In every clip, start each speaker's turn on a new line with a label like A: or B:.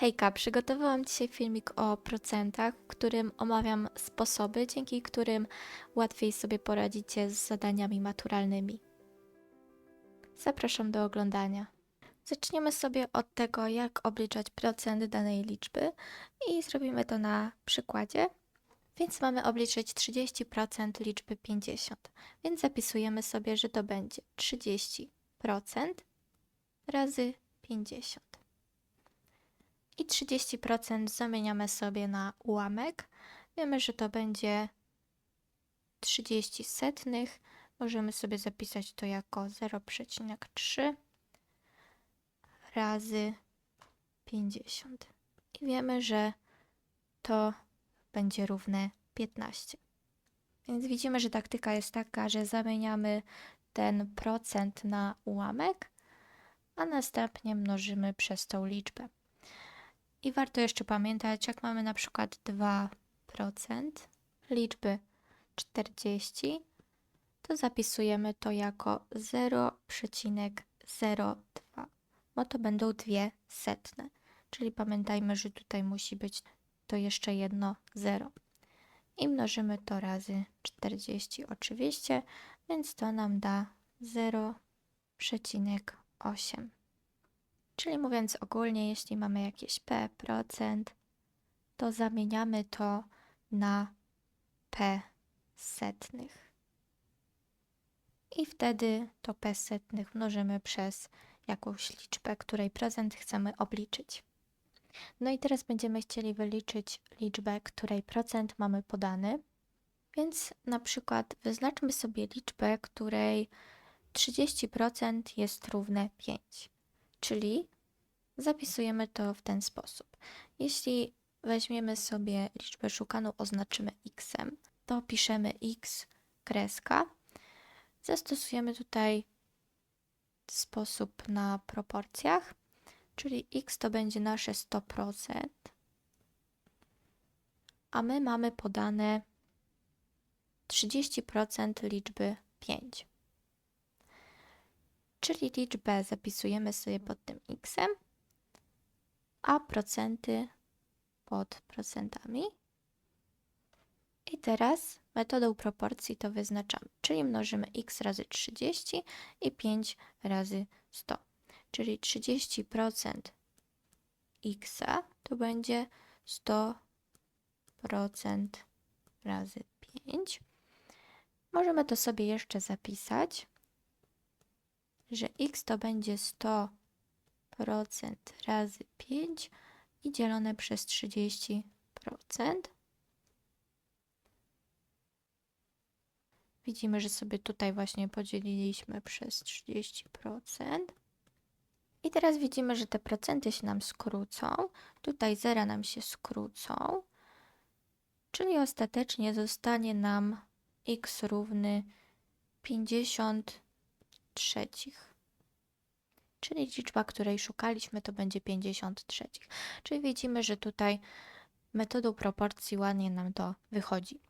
A: Hejka, przygotowałam dzisiaj filmik o procentach, w którym omawiam sposoby, dzięki którym łatwiej sobie poradzicie z zadaniami maturalnymi. Zapraszam do oglądania. Zaczniemy sobie od tego, jak obliczać procent danej liczby i zrobimy to na przykładzie. Więc mamy obliczyć 30% liczby 50. Więc zapisujemy sobie, że to będzie 30% razy 50 i 30% zamieniamy sobie na ułamek. Wiemy, że to będzie 30 setnych. Możemy sobie zapisać to jako 0,3 razy 50. I wiemy, że to będzie równe 15. Więc widzimy, że taktyka jest taka, że zamieniamy ten procent na ułamek, a następnie mnożymy przez tą liczbę. I warto jeszcze pamiętać, jak mamy na przykład 2% liczby 40, to zapisujemy to jako 0,02, bo to będą dwie setne. Czyli pamiętajmy, że tutaj musi być to jeszcze jedno 0. I mnożymy to razy 40 oczywiście, więc to nam da 0,8. Czyli mówiąc ogólnie, jeśli mamy jakieś p procent, to zamieniamy to na p setnych. I wtedy to p setnych mnożymy przez jakąś liczbę, której procent chcemy obliczyć. No i teraz będziemy chcieli wyliczyć liczbę, której procent mamy podany. Więc na przykład wyznaczmy sobie liczbę, której 30% jest równe 5. Czyli zapisujemy to w ten sposób. Jeśli weźmiemy sobie liczbę szukaną, oznaczymy x, to piszemy x kreska. Zastosujemy tutaj sposób na proporcjach, czyli x to będzie nasze 100%, a my mamy podane 30% liczby 5. Czyli liczbę zapisujemy sobie pod tym x, a procenty pod procentami. I teraz metodą proporcji to wyznaczamy, czyli mnożymy x razy 30 i 5 razy 100. Czyli 30% x to będzie 100% razy 5. Możemy to sobie jeszcze zapisać że x to będzie 100% razy 5 i dzielone przez 30%. Widzimy, że sobie tutaj właśnie podzieliliśmy przez 30%. I teraz widzimy, że te procenty się nam skrócą. Tutaj zera nam się skrócą. Czyli ostatecznie zostanie nam x równy 50 trzecich. Czyli liczba, której szukaliśmy, to będzie 50 trzecich. Czyli widzimy, że tutaj metodą proporcji ładnie nam to wychodzi.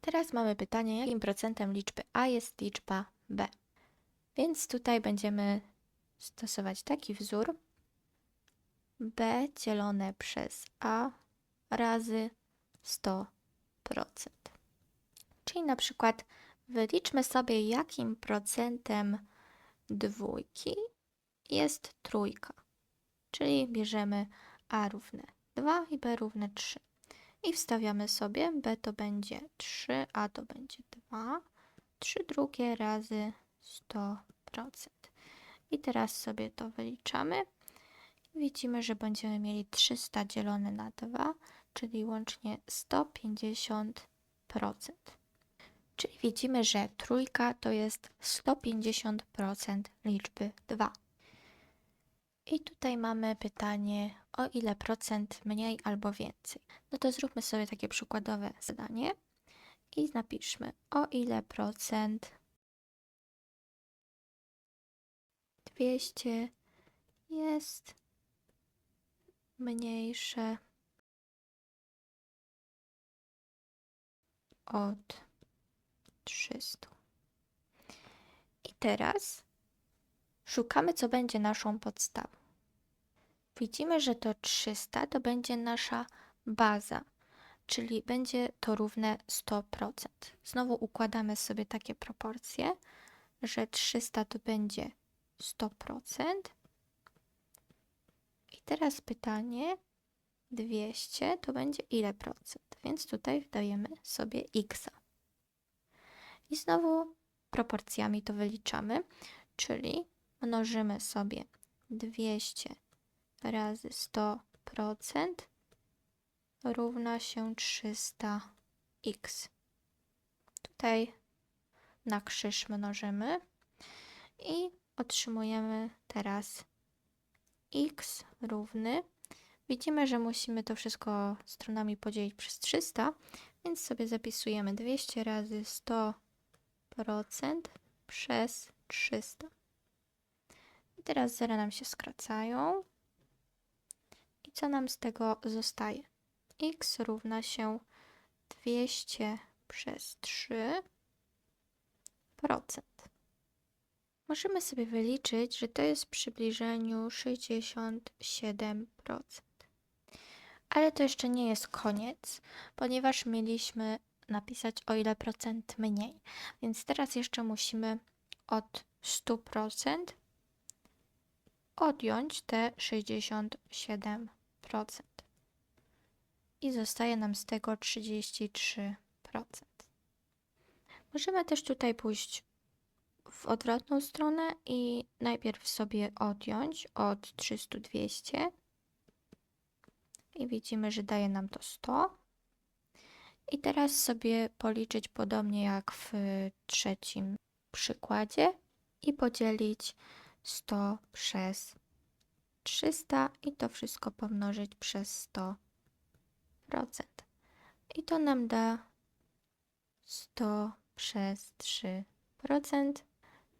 A: Teraz mamy pytanie, jakim procentem liczby a jest liczba b. Więc tutaj będziemy stosować taki wzór b dzielone przez a razy 100%. Czyli na przykład wyliczmy sobie, jakim procentem dwójki jest trójka. Czyli bierzemy a równe 2 i b równe 3. I wstawiamy sobie b to będzie 3, a to będzie 2. 3 drugie razy 100%. I teraz sobie to wyliczamy. Widzimy, że będziemy mieli 300 dzielone na 2, czyli łącznie 150%. Czyli widzimy, że trójka to jest 150% liczby 2. I tutaj mamy pytanie, o ile procent mniej albo więcej. No to zróbmy sobie takie przykładowe zadanie i napiszmy, o ile procent 200 jest mniejsze od 300. I teraz szukamy, co będzie naszą podstawą. widzimy, że to 300 to będzie nasza baza, czyli będzie to równe 100%. Znowu układamy sobie takie proporcje, że 300 to będzie 100%. I teraz pytanie, 200 to będzie ile procent? Więc tutaj dajemy sobie x. I znowu proporcjami to wyliczamy, czyli mnożymy sobie 200 razy 100% równa się 300x. Tutaj na krzyż mnożymy i otrzymujemy teraz x równy. Widzimy, że musimy to wszystko stronami podzielić przez 300, więc sobie zapisujemy 200 razy 100% przez 300. I teraz zera nam się skracają. I co nam z tego zostaje? x równa się 200 przez 3 Możemy sobie wyliczyć, że to jest w przybliżeniu 67%. Ale to jeszcze nie jest koniec, ponieważ mieliśmy napisać o ile procent mniej. Więc teraz jeszcze musimy od 100% odjąć te 67%. I zostaje nam z tego 33%. Możemy też tutaj pójść w odwrotną stronę i najpierw sobie odjąć od 300-200 i widzimy, że daje nam to 100. I teraz sobie policzyć podobnie jak w trzecim przykładzie i podzielić 100 przez 300 i to wszystko pomnożyć przez 100%. I to nam da 100 przez 3%,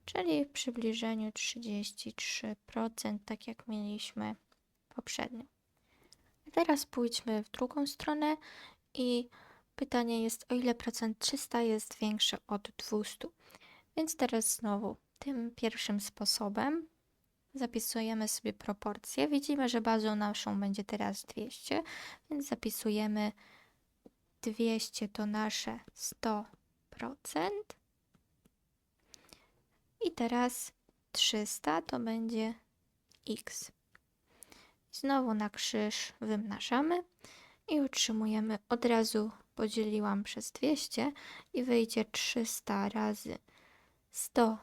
A: czyli w przybliżeniu 33%, tak jak mieliśmy poprzednio. Teraz pójdźmy w drugą stronę i pytanie jest, o ile procent 300 jest większe od 200. Więc teraz znowu tym pierwszym sposobem zapisujemy sobie proporcje. Widzimy, że bazą naszą będzie teraz 200, więc zapisujemy 200 to nasze 100%. I teraz 300 to będzie x. Znowu na krzyż wymnażamy i utrzymujemy od razu podzieliłam przez 200 i wyjdzie 300 razy 100%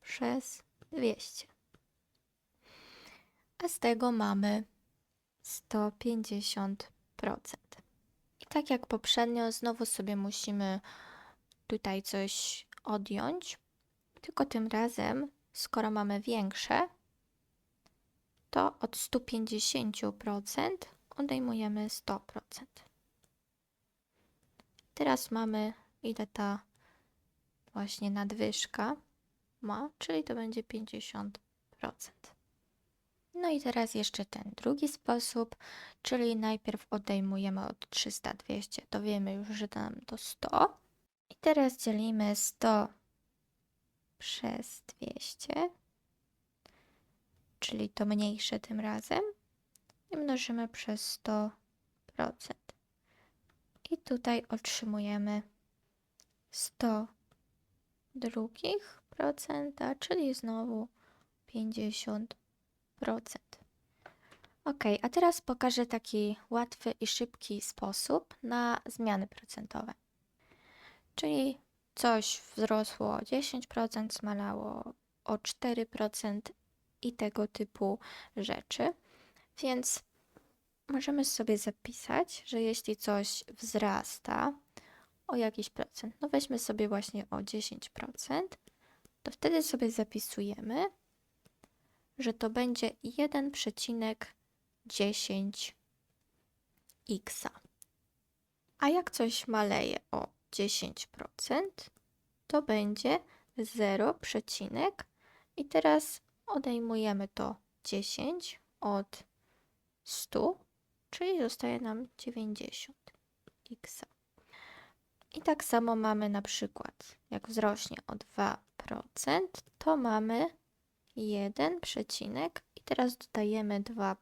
A: przez 200. A z tego mamy 150%. I tak jak poprzednio, znowu sobie musimy tutaj coś odjąć, tylko tym razem, skoro mamy większe, to od 150% odejmujemy 100%. Teraz mamy ile ta właśnie nadwyżka ma, czyli to będzie 50%. No i teraz jeszcze ten drugi sposób, czyli najpierw odejmujemy od 300 200, to wiemy już, że nam to 100. I teraz dzielimy 100 przez 200, czyli to mniejsze tym razem i mnożymy przez 100%. I tutaj otrzymujemy 100 drugich procenta, czyli znowu 50%. Ok, a teraz pokażę taki łatwy i szybki sposób na zmiany procentowe. Czyli coś wzrosło o 10%, zmalało o 4% i tego typu rzeczy. Więc możemy sobie zapisać, że jeśli coś wzrasta o jakiś procent, no weźmy sobie właśnie o 10%, to wtedy sobie zapisujemy, że to będzie 1,10 x. A jak coś maleje o 10%, to będzie 0, i teraz odejmujemy to 10 od 100, czyli zostaje nam 90 x. I tak samo mamy na przykład, jak wzrośnie o 2%, to mamy 1 przecinek i teraz dodajemy 2%,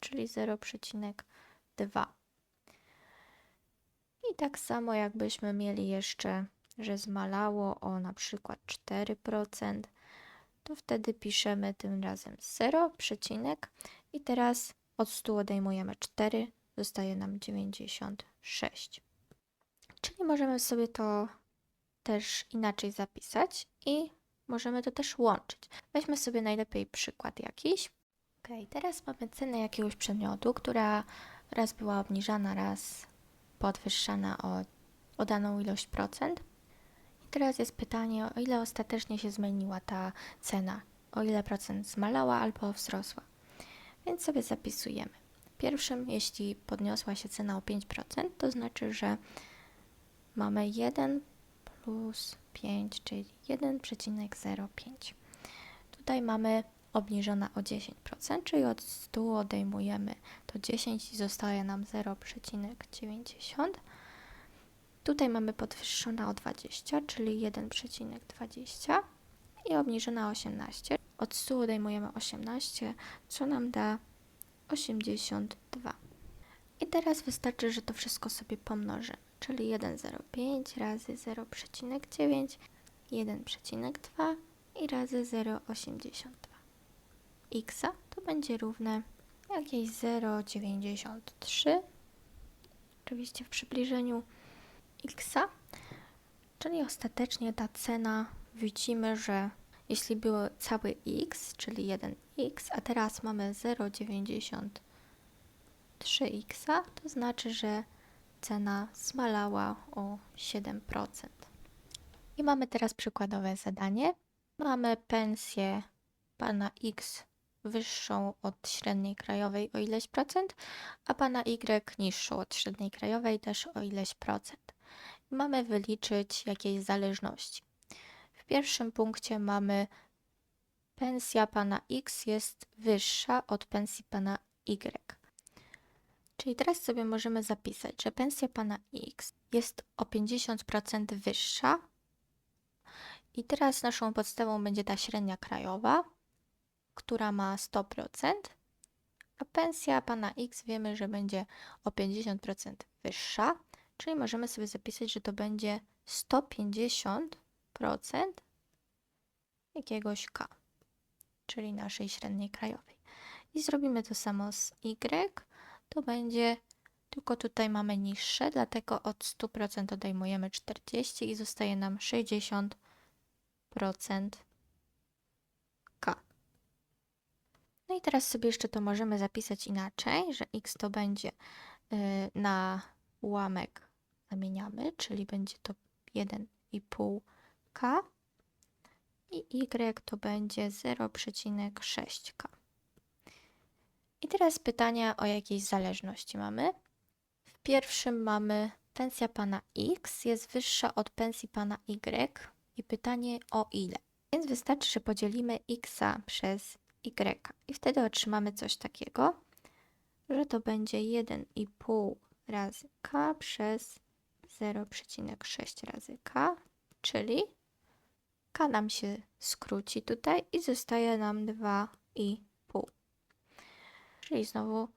A: czyli 0,2. I tak samo jakbyśmy mieli jeszcze, że zmalało o na przykład 4%, to wtedy piszemy tym razem 0, przecinek i teraz od 100 odejmujemy 4, zostaje nam 96. Czyli możemy sobie to też inaczej zapisać i możemy to też łączyć. Weźmy sobie najlepiej przykład jakiś. Ok, teraz mamy cenę jakiegoś przedmiotu, która raz była obniżana, raz podwyższana o, o daną ilość procent. I teraz jest pytanie, o ile ostatecznie się zmieniła ta cena, o ile procent zmalała albo wzrosła. Więc sobie zapisujemy. Pierwszym, jeśli podniosła się cena o 5%, to znaczy, że mamy 1 plus 5, czyli 1,05. Tutaj mamy obniżona o 10%, czyli od 100 odejmujemy to 10 i zostaje nam 0,90. Tutaj mamy podwyższona o 20, czyli 1,20 i obniżona o 18. Od 100 odejmujemy 18, co nam da 82. I teraz wystarczy, że to wszystko sobie pomnożymy, czyli 1,05 razy 0,9, 1,2 i razy 0,82. x to będzie równe jakieś 0,93, oczywiście w przybliżeniu x, czyli ostatecznie ta cena widzimy, że jeśli było cały x, czyli 1x, a teraz mamy 0,93x, to znaczy, że cena zmalała o 7%. I mamy teraz przykładowe zadanie. Mamy pensję pana X wyższą od średniej krajowej o ileś procent, a pana Y niższą od średniej krajowej też o ileś procent. Mamy wyliczyć jakieś zależności. W pierwszym punkcie mamy pensja pana X jest wyższa od pensji pana Y. Czyli teraz sobie możemy zapisać, że pensja pana X jest o 50% wyższa. I teraz naszą podstawą będzie ta średnia krajowa, która ma 100%, a pensja pana X wiemy, że będzie o 50% wyższa, czyli możemy sobie zapisać, że to będzie 150% jakiegoś K, czyli naszej średniej krajowej. I zrobimy to samo z Y, to będzie, tylko tutaj mamy niższe, dlatego od 100% odejmujemy 40 i zostaje nam 60% K. No i teraz sobie jeszcze to możemy zapisać inaczej, że X to będzie y, na ułamek zamieniamy, czyli będzie to 1,5K i Y to będzie 0,6K. I teraz pytania o jakiejś zależności mamy. W pierwszym mamy pensja pana X jest wyższa od pensji pana Y i pytanie o ile. Więc wystarczy, że podzielimy X przez Y i wtedy otrzymamy coś takiego, że to będzie 1,5 razy K przez 0,6 razy K, czyli K nam się skróci tutaj i zostaje nam 2,5. Czyli znowu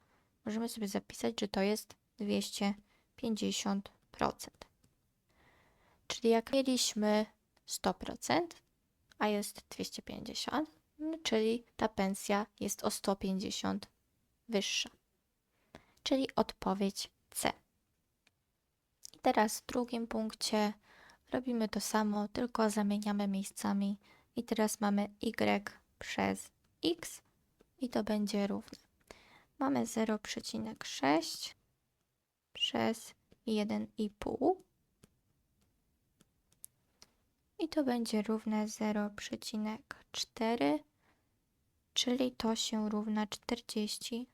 A: możemy sobie zapisać, że to jest 250%. Czyli jak mieliśmy 100%, a jest 250, no czyli ta pensja jest o 150 wyższa. Czyli odpowiedź C. I teraz w drugim punkcie robimy to samo, tylko zamieniamy miejscami. I teraz mamy y przez x i to będzie równe. Mamy 0,6 przez 1,5 i to będzie równe 0,4, czyli to się równa 40%.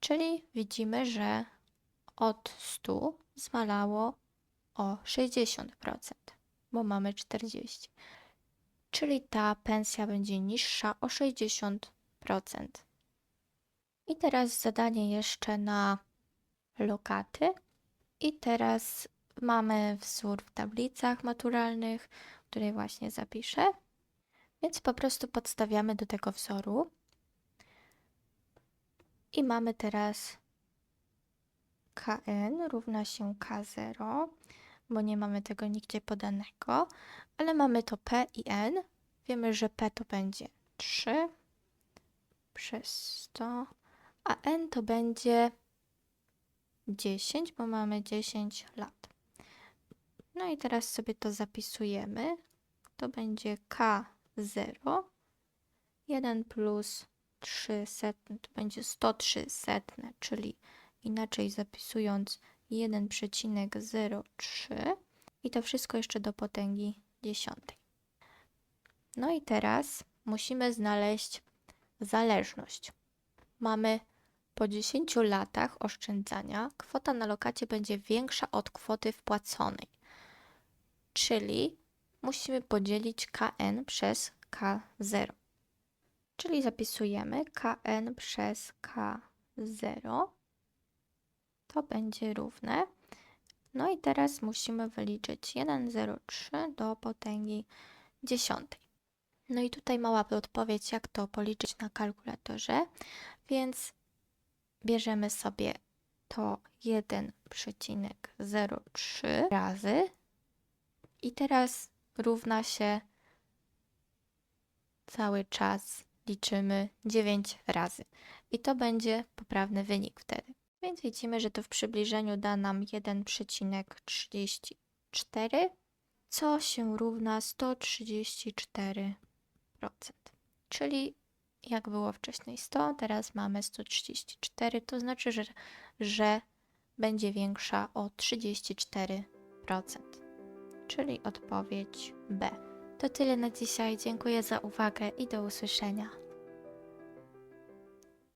A: Czyli widzimy, że od 100 zmalało o 60%, bo mamy 40. Czyli ta pensja będzie niższa o 60%. I teraz zadanie jeszcze na lokaty. I teraz mamy wzór w tablicach maturalnych, który właśnie zapiszę. Więc po prostu podstawiamy do tego wzoru. I mamy teraz kn równa się k0, bo nie mamy tego nigdzie podanego, ale mamy to p i n. Wiemy, że p to będzie 3 przez 100, a n to będzie 10, bo mamy 10 lat. No i teraz sobie to zapisujemy. To będzie k0. 1 plus 3 setne to będzie 103 setne, czyli inaczej zapisując 1,03 i to wszystko jeszcze do potęgi dziesiątej. No i teraz musimy znaleźć zależność. Mamy po 10 latach oszczędzania kwota na lokacie będzie większa od kwoty wpłaconej, czyli musimy podzielić kn przez k0. Czyli zapisujemy kn przez k0 będzie równe. No i teraz musimy wyliczyć 1,03 do potęgi dziesiątej. No i tutaj mała podpowiedź, jak to policzyć na kalkulatorze. Więc bierzemy sobie to 1,03 razy i teraz równa się cały czas liczymy 9 razy. I to będzie poprawny wynik wtedy. Więc widzimy, że to w przybliżeniu da nam 1,34, co się równa 134%. Czyli jak było wcześniej 100, teraz mamy 134, to znaczy, że, że będzie większa o 34%. Czyli odpowiedź B. To tyle na dzisiaj. Dziękuję za uwagę i do usłyszenia.